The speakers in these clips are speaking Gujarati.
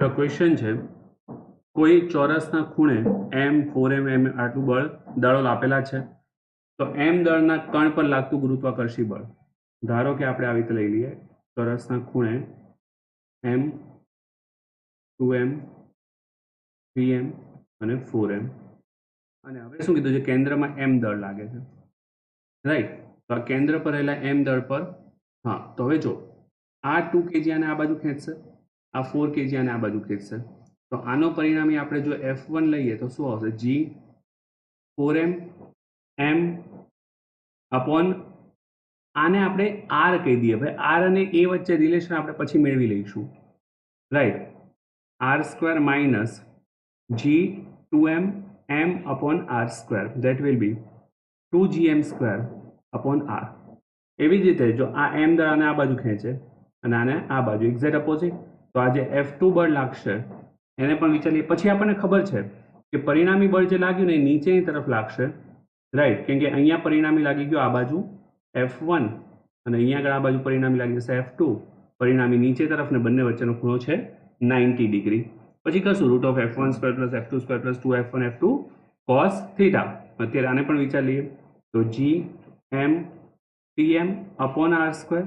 તો ક્વેશ્ચન છે, કોઈ ચોરસના ખૂણે એમ ફોર એમ એમ આટલું બળ દળો આપેલા છે? તો એમ દળના કણ પર લાગતું ગુરુત્વાકર્ષી બળ. ધારો કે આપણે આવી રીતે લઈ લઈએ. ચોરસના ખૂણે એમ ટુ એમ થ્રી એમ અને ફોર એમ અને હવે શું કીધું છે? કેન્દ્રમાં એમ દળ લાગે છે. રાઈટ તો કેન્દ્ર પર રહેલા એમ દળ પર, હા, તો હવે જો, આ ટુ કેજી આને આ બાજુ ખેંચશે. આ ફોર કેજી અને આ બાજુ ખેંચશે તો આનો પરિણામી આપણે જો એફ વન લઈએ તો શું આવશે? જી ફોર એમ એમ અપોન આને આપણે આર કહી દઈએ ભાઈ. આર અને એ વચ્ચે રિલેશન આપણે પછી મેળવી લઈશું. Right R square minus G two M M upon R square that will be two G M square upon R એવી જ રીતે જો આ એમ દર આને આ બાજુ ખેંચે અને આને આ બાજુ એક્ઝેક્ટ અપોઝિટ તો આ જે એફ ટુ બળ લાગશે. એને પણ વિચારીએ. પછી આપણને ખબર છે કે પરિણામી બળ જે લાગ્યું ને એ નીચેની તરફ લાગશે. રાઈટ કેમ કે અહીંયા પરિણામી લાગી ગયો આ બાજુ એફ વન અને અહીંયા આગળ આ બાજુ પરિણામી લાગી જશે એફ ટુ પરિણામી નીચે તરફ ને બંને વચ્ચેનો ખૂણો છે નાઇન્ટી ડિગ્રી. પછી કશું root of F one square plus F two square plus two F one F two cos theta અત્યારે આને પણ વિચાર લઈએ તો G M T M upon R square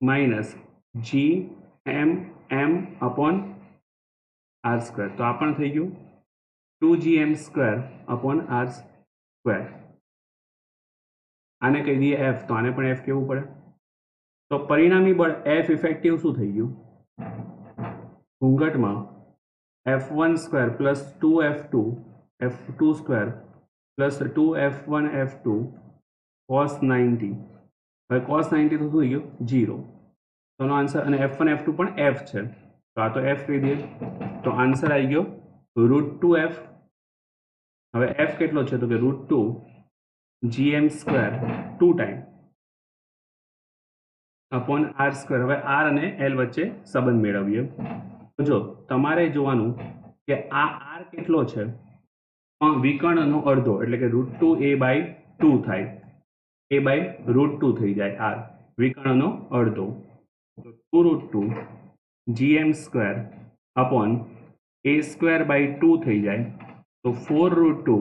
minus G M M upon R square તો આ પણ થઈ ગયું two G M square upon R square આને કહી દઈએ એફ તો આને પણ એફ કેવું પડે તો પરિણામી બળ એફ ઇફેક્ટિવ શું થઈ ગયું ઘૂંઘટમાં F one square plus two F two F two square plus two F one F two cos ninety હવે કોસ નાઇન્ટી તો શું થઈ ગયું જીરો તો આનો આન્સર અને એફ વન એફ ટુ પણ એફ છે. તો આ તો એફ કહી દઈએ. તો આન્સર આવી ગયો રૂટ ટુ એફ હવે એફ કેટલો છે? તો કે root two GM square two time upon R square હવે આર અને એલ વચ્ચે સંબંધ મેળવીએ. તો જો, તમારે જોવાનું કે આ આર કેટલો છે? પણ વિકર્ણનો અડધો, એટલે કે root two A by two થાય. એ બાય રૂટ ટુ થઈ જાય આર વિકર્ણનો અડધો. તો two root two GM square upon A square by two થઈ જાય. તો four root two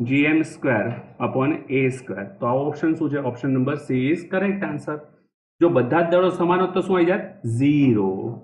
GM square upon A square. તો આ ઓપ્શન શું છે? Option number C is correct answer જો બધા જ દળો સમાન હોત તો શું આવી જાય ઝીરો